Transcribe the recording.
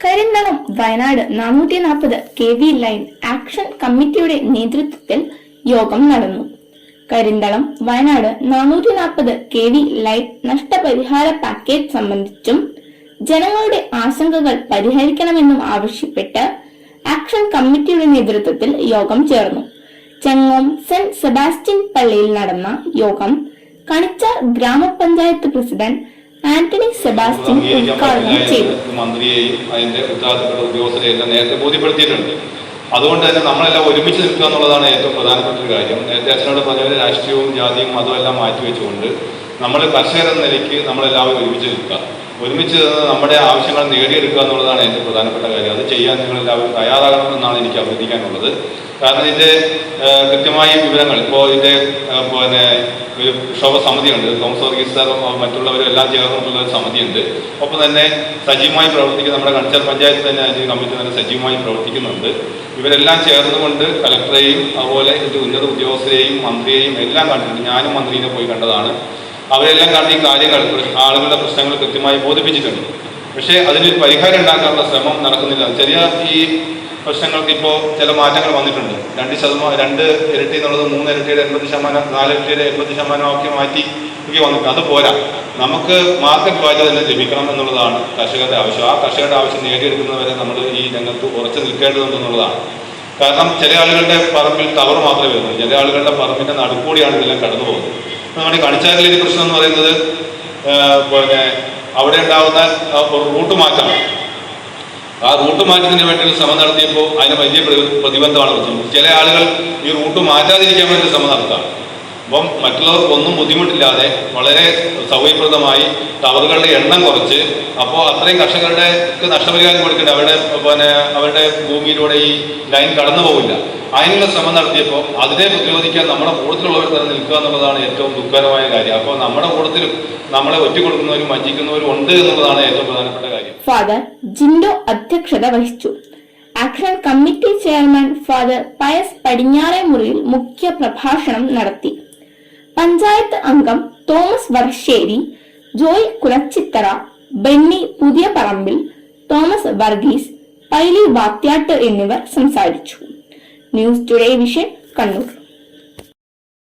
കരിന്തളം വയനാട് നാനൂറ്റി നാൽപ്പത് K V line action കമ്മിറ്റിയുടെ നേതൃത്വത്തിൽ യോഗം നടന്നു. കരിന്തളം വയനാട് നാനൂറ്റി നാൽപ്പത് കെ വി ലൈൻ നഷ്ടപരിഹാര പാക്കേജ് സംബന്ധിച്ചും ജനങ്ങളുടെ ആശങ്കകൾ പരിഹരിക്കണമെന്നും ആവശ്യപ്പെട്ട് ആക്ഷൻ കമ്മിറ്റിയുടെ നേതൃത്വത്തിൽ യോഗം ചേർന്നു. ചെങ്ങോം സെന്റ് സെബാസ്റ്റ്യൻ പള്ളിയിൽ നടന്ന യോഗം കണിച്ച ഗ്രാമപഞ്ചായത്ത് പ്രസിഡന്റ് ആന്റണി സെബാസ്റ്റ്യൻ ഉദ്ഘാടനം ചെയ്തു. മന്ത്രിയെയും അതിന്റെ ഉത്തരവാദിത്തപ്പെട്ട ഉദ്യോഗസ്ഥരെയും എല്ലാം നേരത്തെ ബോധ്യപ്പെടുത്തിയിട്ടുണ്ട്. അതുകൊണ്ട് തന്നെ നമ്മളെല്ലാം ഒരുമിച്ച് നിൽക്കുക എന്നുള്ളതാണ് ഏറ്റവും പ്രധാനപ്പെട്ട ഒരു കാര്യം. നേരത്തെ അച്ഛനോട് പറഞ്ഞ രാഷ്ട്രീയവും ജാതിയും മതവും എല്ലാം മാറ്റിവെച്ചുകൊണ്ട് നമ്മൾ കർഷകരെന്ന നിലയ്ക്ക് നമ്മളെല്ലാവരും ഒരുമിച്ച് നിൽക്കുക. ഒരുമിച്ച് നമ്മുടെ ആവശ്യങ്ങൾ നേടിയെടുക്കുക എന്നുള്ളതാണ് ഏറ്റവും പ്രധാനപ്പെട്ട കാര്യം. അത് ചെയ്യാൻ നിങ്ങളെല്ലാവരും തയ്യാറാകണമെന്നാണ് എനിക്ക് അഭ്യർത്ഥിക്കാനുള്ളത്. കാരണം ഇതിന്റെ ഏഹ്, കൃത്യമായ വിവരങ്ങൾ ഇപ്പോൾ ഇതിന്റെ ഏഹ്, പിന്നെ ഒരു ക്ഷോഭ സമിതിയുണ്ട്. തോമസ് വർഗീസ് സാറും മറ്റുള്ളവരും എല്ലാം ചേർന്നിട്ടുള്ള ഒരു സമിതിയുണ്ട്. ഒപ്പം തന്നെ സജീവമായി പ്രവർത്തിക്കുന്ന നമ്മുടെ കൺസർ പഞ്ചായത്ത് തന്നെ അതിന് കമ്മിറ്റി തന്നെ സജീവമായി പ്രവർത്തിക്കുന്നുണ്ട്. ഇവരെല്ലാം ചേർന്നുകൊണ്ട് കലക്ടറെയും അതുപോലെ എന്റെ ഉന്നത ഉദ്യോഗസ്ഥരെയും മന്ത്രിയെയും എല്ലാം കണ്ടിട്ടുണ്ട്. ഞാനും മന്ത്രിയെ പോയി കണ്ടതാണ്. അവരെല്ലാം കണ്ട് ഈ കാര്യങ്ങൾ ആളുകളുടെ പ്രശ്നങ്ങൾ കൃത്യമായി ബോധിപ്പിച്ചിട്ടുണ്ട്. പക്ഷേ അതിനൊരു പരിഹാരം ഉണ്ടാക്കാനുള്ള ശ്രമം നടക്കുന്നില്ല. ചെറിയ ഈ പ്രശ്നങ്ങൾക്ക് ഇപ്പോൾ ചില മാറ്റങ്ങൾ വന്നിട്ടുണ്ട്. രണ്ട് ശതമാനം രണ്ട് ഇരട്ടി എന്നുള്ളത് മൂന്ന് ഇരട്ടിയുടെ എൺപത് ശതമാനം നാല് ഇരട്ടിയുടെ എൺപത് ശതമാനം ആക്കി മാറ്റി ഒക്കെ വന്നിട്ടുണ്ട്. അത് പോരാ. നമുക്ക് മാർക്കറ്റ് വാല്യൂ തന്നെ ലഭിക്കണം എന്നുള്ളതാണ് കർഷകരുടെ ആവശ്യം. ആ കർഷകരുടെ ആവശ്യം നേടിയെടുക്കുന്നവരെ നമ്മൾ ഈ രംഗത്ത് ഉറച്ചു നിൽക്കേണ്ടതുണ്ടെന്നുള്ളതാണ് കാരണം ചില ആളുകളുടെ പറമ്പിൽ ടവർ മാത്രമേ വരുന്നുള്ളൂ. ചില ആളുകളുടെ പറമ്പിന്റെ നടുക്കൂടിയാണ് ഇതെല്ലാം കടന്നു പോകുന്നത്. നമ്മുടെ കണിച്ചാലിന്റെ പ്രശ്നം എന്ന് പറയുന്നത് പിന്നെ അവിടെ ഉണ്ടാകുന്ന റൂട്ട് മാറ്റം ആ റൂട്ട് മാറ്റത്തിന് വേണ്ടിയുള്ള ശ്രമം നടത്തിയപ്പോൾ അതിന് വലിയ പ്ര- പ്രതിബന്ധമാണ് വെച്ചത് ചില ആളുകൾ ഈ റൂട്ട് മാറ്റാതിരിക്കാൻ വേണ്ടി ശ്രമം നടത്താം അപ്പം മറ്റുള്ളവർക്ക് ഒന്നും ബുദ്ധിമുട്ടില്ലാതെ വളരെ സൗകര്യപ്രദമായി ടവറുകളുടെ എണ്ണം കുറച്ച് അപ്പോൾ അത്രയും കർഷകരുടെ നഷ്ടപരിഹാരം കൊടുക്കേണ്ട അവരുടെ പിന്നെ അവരുടെ ഭൂമിയിലൂടെ ഈ ലൈൻ കടന്നു പോകില്ല അതിനുള്ള ശ്രമം നടത്തിയപ്പോൾ അതിനെ പ്രതിരോധിക്കാൻ നമ്മുടെ കൂട്ടത്തിലുള്ളവർ തന്നെ നിൽക്കുക എന്നുള്ളതാണ് ഏറ്റവും ദുഃഖകരമായ കാര്യം. അപ്പോൾ നമ്മുടെ കൂട്ടത്തിലും നമ്മളെ ഒറ്റ കൊടുക്കുന്നവരും വഞ്ചിക്കുന്നവരും ഉണ്ട് എന്നുള്ളതാണ് ഏറ്റവും പ്രധാനപ്പെട്ട കാര്യം. ജിൻഡോ അധ്യക്ഷത വഹിച്ചു. Action committee chairman father Pius Padinjare Muriyil മുഖ്യ പ്രഭാഷണം നടത്തി. പഞ്ചായത്ത് അംഗം തോമസ് വർഷേരി ജോയ് കുലച്ചിത്തറ ബെന്നി പുതിയ പറമ്പിൽ തോമസ് വർഗീസ് പൈലി വാത്യാട്ട് എന്നിവർ സംസാരിച്ചു. News today vision Kannur.